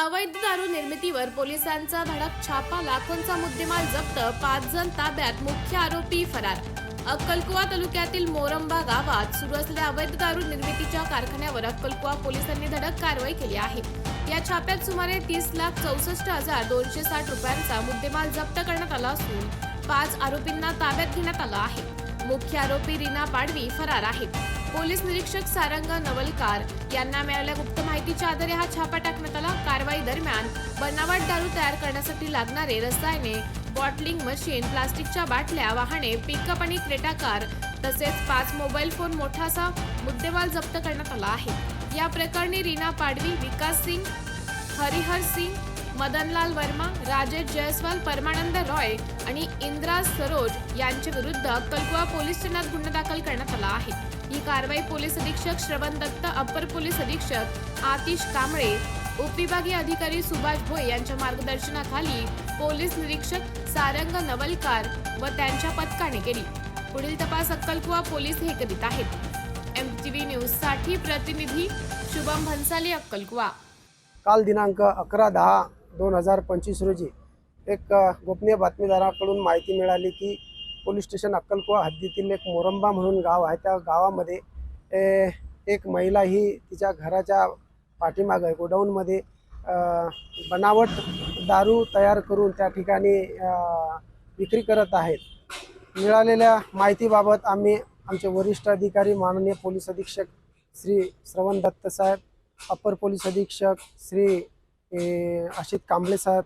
अवैध दारू निर्मितीवर पोलिसांचा धडक छापा लाखोंचा मुद्देमाल जप्त पाच जण ताब्यात मुख्य आरोपी फरार. अक्कलकुवा तालुक्यातील मोरंबा गावात सुरू असलेल्या अवैध दारू निर्मितीच्या कारखान्यावर अक्कलकुवा पोलिसांनी धडक कारवाई केली आहे. या छाप्यात सुमारे तीस लाख चौसष्ट हजार दोनशे साठ रुपयांचा मुद्देमाल जप्त करण्यात आला असून पाच आरोपींना ताब्यात घेण्यात आलं आहे. मुख्य आरोपी रीना पाडवी फरार आहेत पोलीस निरीक्षक सारंग नवलकार यांना मिळालेल्या गुप्त माहितीच्या आधारे हा छापा टाकण्यात आला. कारवाई दरम्यान बनावट दारू तयार करण्यासाठी लागणारे रसायने बॉटलिंग मशीन प्लास्टिकच्या बाटल्या वाहने पिकअप आणि क्रेटा कार तसेच पाच मोबाईल फोन मोठासा मुद्देमाल जप्त करण्यात आला आहे. या प्रकरणी रीना पाडवी विकास सिंग हरिहर सिंग मदनलाल वर्मा राजेश जयस्वाल परमानंद रॉय आणि इंद्रा सरोज यांच्या विरुद्ध कलकुवा पोलीस ठाण्यात गुन्हा दाखल करण्यात आला आहे. ही कारवाई पोलीस अधीक्षक श्रवण दत्त अप्पर पोलीस अधीक्षक आतिश कांबळे उपविभागीय अधिकारी सुभाष भोय यांच्या मार्गदर्शनाखाली पोलीस निरीक्षक सारंग नवलकार व त्यांच्या पथकाने केली. पुढील तपास अक्कलकुवा पोलीस हे करीत आहेत. एम टी व्ही न्यूजसाठी प्रतिनिधी शुभम भन्साली अक्कलकुवा. काल दिनांक अकरा दहा दोन हजार पंचवीस रोजी एक गोपनीय बातमीदाराकडून माहिती मिळाली की पोलीस स्टेशन अक्कलकुवा हद्दीतील एक मोरंबा म्हणून गाव आहे. त्या गावामध्ये एक महिला ही तिच्या घराच्या पाठीमागं गोडाऊनमध्ये बनावट दारू तयार करून त्या ठिकाणी विक्री करत आहेत. मिळालेल्या माहितीबाबत आम्ही आमचे वरिष्ठ अधिकारी माननीय पोलीस अधीक्षक श्री श्रवण दत्त साहेब अप्पर पोलीस अधीक्षक श्री आशित अशित कांबळे साहेब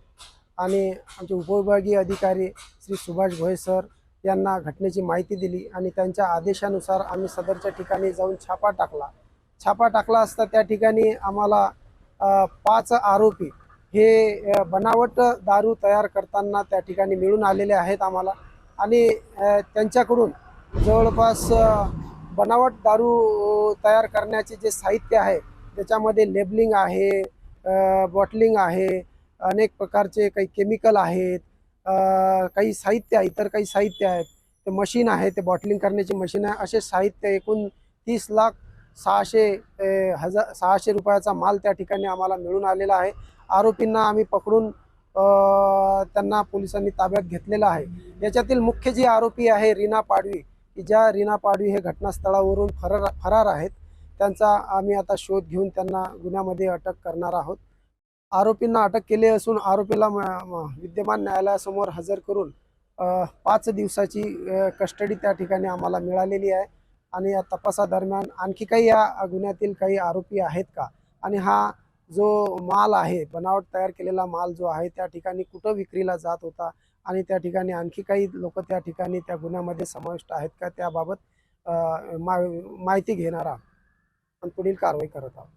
आणि आमचे उपविभागीय अधिकारी श्री सुभाष भोये सर यांना घटनेची माहिती दिली आणि त्यांच्या आदेशानुसार आम्ही सदरच्या ठिकाणी जाऊन छापा टाकला. छापा टाकला असता त्या ठिकाणी आम्हाला पाच आरोपी हे बनावट दारू तयार करताना त्या ठिकाणी मिळून आलेले आहेत आम्हाला. आणि त्यांच्याकडून जवळपास बनावट दारू तयार करण्याचे जे साहित्य आहे त्याच्यामध्ये लेबलिंग आहे बॉटलिंग आहे अनेक प्रकारचे काही केमिकल आहेत काही साहित्य आहे इतर काही साहित्य आहेत ते मशीन आहे ते बॉटलिंग करण्याची मशीन आहे. असे साहित्य एकूण तीस लाख सहाशे हजार सहाशे रुपयाचा माल त्या ठिकाणी आम्हाला मिळून आलेला आहे. आरोपींना आम्ही पकडून त्यांना पोलिसांनी ताब्यात घेतलेला आहे. याच्यातील मुख्य जी आरोपी आहे रीना पाडवी की ज्या रीना पाडवी हे घटनास्थळावरून फरार फरार आहेत त्यांचा आम्ही आता शोध घेऊन त्यांना गुन्ह्यामध्ये अटक करणार आहोत. आरोपींना अटक केली असून आरोपीला म- विद्यमान न्यायालयासमोर हजर करून पाच दिवसाची कस्टडी त्या ठिकाणी आम्हाला मिळालेली आहे. आणि या तपासादरम्यान आणखी काही या गुन्ह्यातील काही आरोपी आहेत का? आणि हा जो माल आहे बनावट तयार केलेला माल जो आहे त्या ठिकाणी कुठं विक्रीला जात होता? आणि त्या ठिकाणी आणखी काही लोक त्या ठिकाणी त्या गुन्ह्यामध्ये समाविष्ट आहेत का? त्याबाबत मा माहिती घेणार आहोत आणि पुढील कारवाई करत आहोत.